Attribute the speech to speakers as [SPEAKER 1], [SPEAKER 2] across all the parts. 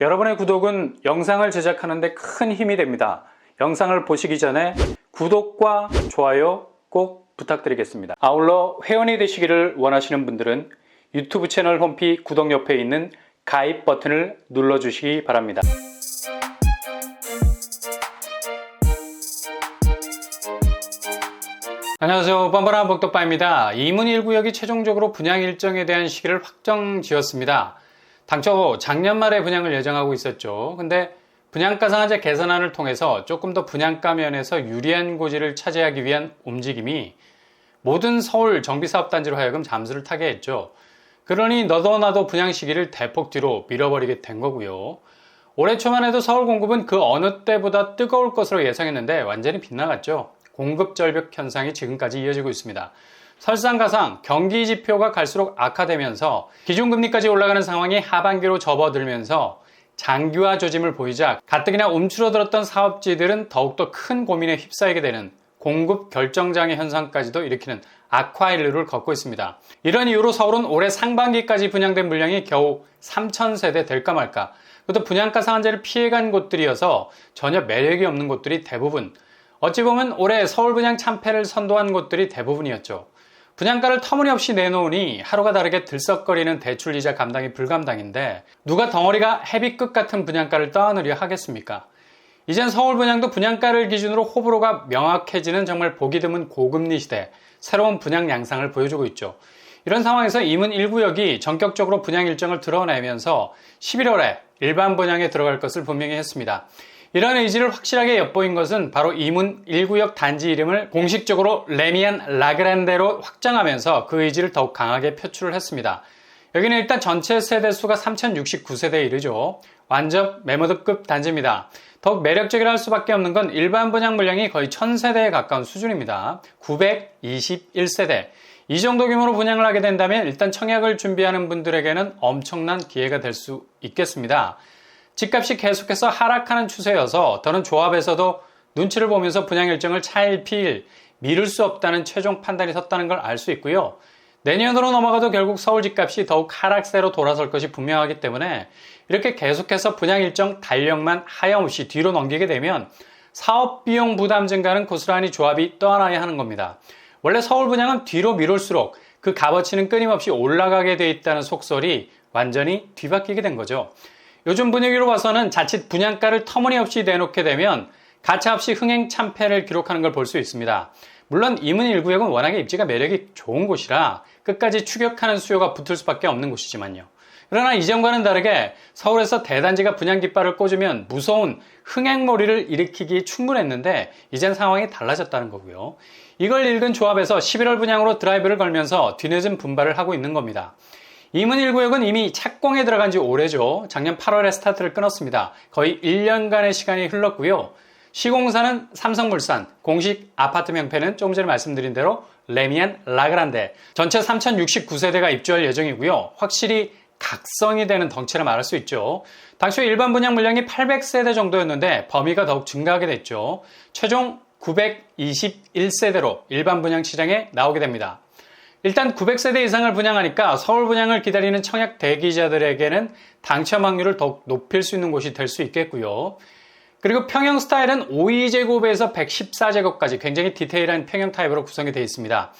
[SPEAKER 1] 여러분의 구독은 영상을 제작하는 데 큰 힘이 됩니다. 영상을 보시기 전에 구독과 좋아요 꼭 부탁드리겠습니다. 아울러 회원이 되시기를 원하시는 분들은 유튜브 채널 홈피 구독 옆에 있는 가입 버튼을 눌러주시기 바랍니다. 안녕하세요. 뻔뻔한 복덕바입니다. 이문 1구역이 최종적으로 분양 일정에 대한 시기를 확정 지었습니다. 당초 작년 말에 분양을 예정하고 있었죠. 근데 분양가 상한제 개선안을 통해서 조금 더 분양가 면에서 유리한 고지를 차지하기 위한 움직임이 모든 서울 정비사업단지로 하여금 잠수를 타게 했죠. 그러니 너도 나도 분양 시기를 대폭 뒤로 밀어버리게 된 거고요. 올해 초만 해도 서울 공급은 그 어느 때보다 뜨거울 것으로 예상했는데 완전히 빗나갔죠. 공급 절벽 현상이 지금까지 이어지고 있습니다. 설상가상 경기 지표가 갈수록 악화되면서 기준금리까지 올라가는 상황이 하반기로 접어들면서 장기화 조짐을 보이자 가뜩이나 움츠러들었던 사업지들은 더욱더 큰 고민에 휩싸이게 되는 공급 결정장애 현상까지도 일으키는 악화일루를 걷고 있습니다. 이런 이유로 서울은 올해 상반기까지 분양된 물량이 겨우 3,000세대 될까 말까. 그것도 분양가 상한제를 피해간 곳들이어서 전혀 매력이 없는 곳들이 대부분 어찌 보면 올해 서울 분양 참패를 선도한 곳들이 대부분이었죠. 분양가를 터무니없이 내놓으니 하루가 다르게 들썩거리는 대출이자 감당이 불감당인데 누가 덩어리가 헤비급 같은 분양가를 떠안으려 하겠습니까? 이젠 서울 분양도 분양가를 기준으로 호불호가 명확해지는 정말 보기 드문 고금리 시대 새로운 분양 양상을 보여주고 있죠. 이런 상황에서 이문 1구역이 전격적으로 분양 일정을 드러내면서 11월에 일반 분양에 들어갈 것을 분명히 했습니다. 이런 의지를 확실하게 엿보인 것은 바로 이문 1구역 단지 이름을 공식적으로 레미안 라그란데로 확정하면서 그 의지를 더욱 강하게 표출을 했습니다. 여기는 일단 전체 세대 수가 3069세대에 이르죠. 완전 메모드급 단지입니다. 더욱 매력적이라 할 수밖에 없는 건 일반 분양 물량이 거의 1000세대에 가까운 수준입니다. 921세대. 이 정도 규모로 분양을 하게 된다면 일단 청약을 준비하는 분들에게는 엄청난 기회가 될 수 있겠습니다. 집값이 계속해서 하락하는 추세여서 더는 조합에서도 눈치를 보면서 분양 일정을 차일피일 미룰 수 없다는 최종 판단이 섰다는 걸 알 수 있고요. 내년으로 넘어가도 결국 서울 집값이 더욱 하락세로 돌아설 것이 분명하기 때문에 이렇게 계속해서 분양 일정 달력만 하염없이 뒤로 넘기게 되면 사업 비용 부담 증가는 고스란히 조합이 떠안아야 하는 겁니다. 원래 서울 분양은 뒤로 미룰수록 그 값어치는 끊임없이 올라가게 돼 있다는 속설이 완전히 뒤바뀌게 된 거죠. 요즘 분위기로 봐서는 자칫 분양가를 터무니없이 내놓게 되면 가차없이 흥행 참패를 기록하는 걸 볼 수 있습니다. 물론 이문 1구역은 워낙에 입지가 매력이 좋은 곳이라 끝까지 추격하는 수요가 붙을 수밖에 없는 곳이지만요. 그러나 이전과는 다르게 서울에서 대단지가 분양 깃발을 꽂으면 무서운 흥행몰이를 일으키기 충분했는데 이젠 상황이 달라졌다는 거고요. 이걸 읽은 조합에서 11월 분양으로 드라이브를 걸면서 뒤늦은 분발을 하고 있는 겁니다. 이문 1구역은 이미 착공에 들어간 지 오래죠. 작년 8월에 스타트를 끊었습니다. 거의 1년간의 시간이 흘렀고요. 시공사는 삼성물산, 공식 아파트 명패는 조금 전에 말씀드린 대로 레미안 라그란데, 전체 3069세대가 입주할 예정이고요. 확실히 각성이 되는 덩치를 말할 수 있죠. 당초 일반 분양 물량이 800세대 정도였는데 범위가 더욱 증가하게 됐죠. 최종 921세대로 일반 분양 시장에 나오게 됩니다. 일단 900세대 이상을 분양하니까 서울 분양을 기다리는 청약 대기자들에게는 당첨 확률을 더욱 높일 수 있는 곳이 될 수 있겠고요. 그리고 평형 스타일은 52제곱에서 114제곱까지 굉장히 디테일한 평형 타입으로 구성이 되어 있습니다.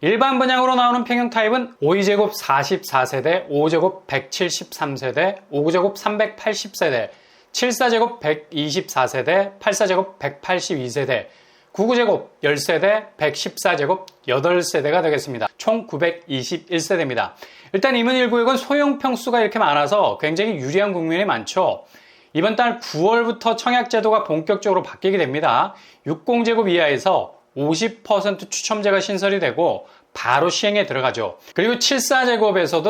[SPEAKER 1] 일반 분양으로 나오는 평형 타입은 52제곱 44세대, 5제곱 173세대, 5제곱 380세대, 74제곱 124세대, 84제곱 182세대, 99제곱 10세대, 114제곱 8세대가 되겠습니다. 총 921세대입니다. 일단 이문 1구역은 소형 평수가 이렇게 많아서 굉장히 유리한 국면이 많죠. 이번 달 9월부터 청약 제도가 본격적으로 바뀌게 됩니다. 60제곱 이하에서 50% 추첨제가 신설이 되고 바로 시행에 들어가죠. 그리고 74제곱에서도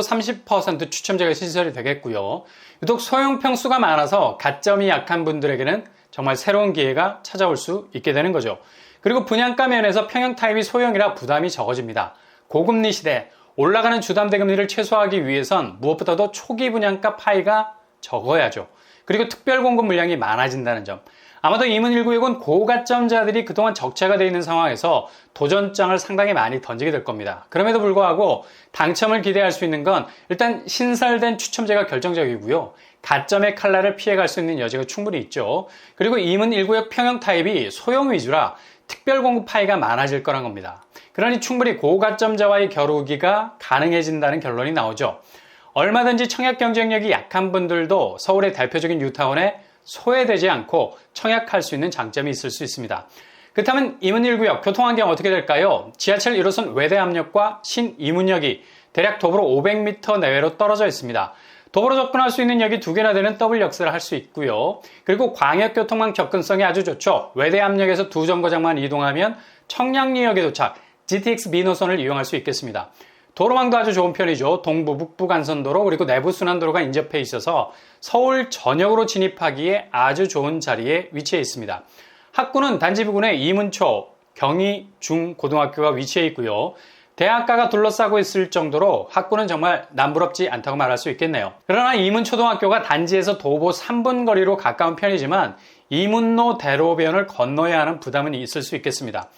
[SPEAKER 1] 30% 추첨제가 신설이 되겠고요. 유독 소형 평수가 많아서 가점이 약한 분들에게는 정말 새로운 기회가 찾아올 수 있게 되는 거죠. 그리고 분양가 면에서 평형 타입이 소형이라 부담이 적어집니다. 고금리 시대 올라가는 주담대 금리를 최소화하기 위해선 무엇보다도 초기 분양가 파이가 적어야죠. 그리고 특별 공급 물량이 많아진다는 점. 아마도 이문 1구역은 고가점자들이 그동안 적체가 되어 있는 상황에서 도전장을 상당히 많이 던지게 될 겁니다. 그럼에도 불구하고 당첨을 기대할 수 있는 건 일단 신설된 추첨제가 결정적이고요. 가점의 칼날을 피해갈 수 있는 여지가 충분히 있죠. 그리고 이문 1구역 평형 타입이 소형 위주라 특별 공급 파이가 많아질 거란 겁니다. 그러니 충분히 고가점자와의 겨루기가 가능해진다는 결론이 나오죠. 얼마든지 청약 경쟁력이 약한 분들도 서울의 대표적인 뉴타운에 소외되지 않고 청약할 수 있는 장점이 있을 수 있습니다. 그렇다면 이문일구역 교통환경 어떻게 될까요? 지하철 1호선 외대암역과 신이문역이 대략 도보로 500m 내외로 떨어져 있습니다. 도보로 접근할 수 있는 역이 두 개나 되는 더블 역세를 할 수 있고요. 그리고 광역교통망 접근성이 아주 좋죠. 외대암역에서 두 정거장만 이동하면 청량리역에 도착, GTX 미노선을 이용할 수 있겠습니다. 도로망도 아주 좋은 편이죠. 동부, 북부 간선도로 그리고 내부 순환도로가 인접해 있어서 서울 전역으로 진입하기에 아주 좋은 자리에 위치해 있습니다. 학구는 단지 부근에 이문초, 경희, 중, 고등학교가 위치해 있고요. 대학가가 둘러싸고 있을 정도로 학구는 정말 남부럽지 않다고 말할 수 있겠네요. 그러나 이문초등학교가 단지에서 도보 3분 거리로 가까운 편이지만 이문로 대로변을 건너야 하는 부담은 있을 수 있겠습니다.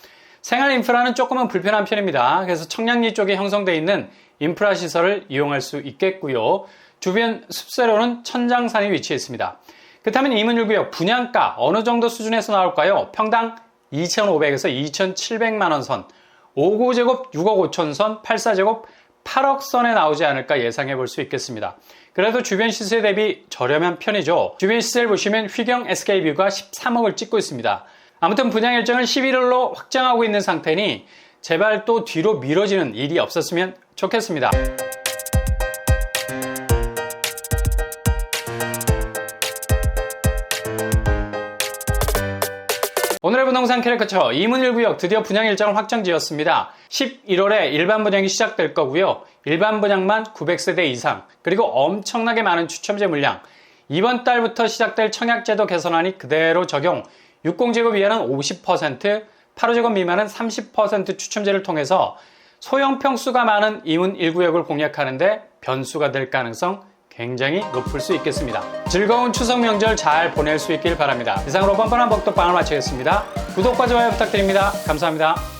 [SPEAKER 1] 생활 인프라는 조금은 불편한 편입니다. 그래서 청량리 쪽에 형성되어 있는 인프라 시설을 이용할 수 있겠고요. 주변 숲세로는 천장산이 위치해 있습니다. 그렇다면 이문일구역 분양가 어느 정도 수준에서 나올까요? 평당 2,500에서 2,700만 원 선, 5구제곱 6억 5천 선, 8사제곱 8억 선에 나오지 않을까 예상해 볼 수 있겠습니다. 그래도 주변 시세 대비 저렴한 편이죠. 주변 시세를 보시면 휘경 SK뷰가 13억을 찍고 있습니다. 아무튼 분양 일정을 11월로 확정하고 있는 상태니 제발 또 뒤로 미뤄지는 일이 없었으면 좋겠습니다. 오늘의 부동산 캐릭터처 이문일 구역 드디어 분양 일정을 확정 지었습니다. 11월에 일반 분양이 시작될 거고요. 일반 분양만 900세대 이상, 그리고 엄청나게 많은 추첨제 물량, 이번 달부터 시작될 청약제도 개선안이 그대로 적용, 60제곱 이하는 50%, 8호제곱 미만은 30% 추첨제를 통해서 소형 평수가 많은 이문 1구역을 공략하는데 변수가 될 가능성 굉장히 높을 수 있겠습니다. 즐거운 추석 명절 잘 보낼 수 있길 바랍니다. 이상으로 뻔뻔한 복덕방을 마치겠습니다. 구독과 좋아요 부탁드립니다. 감사합니다.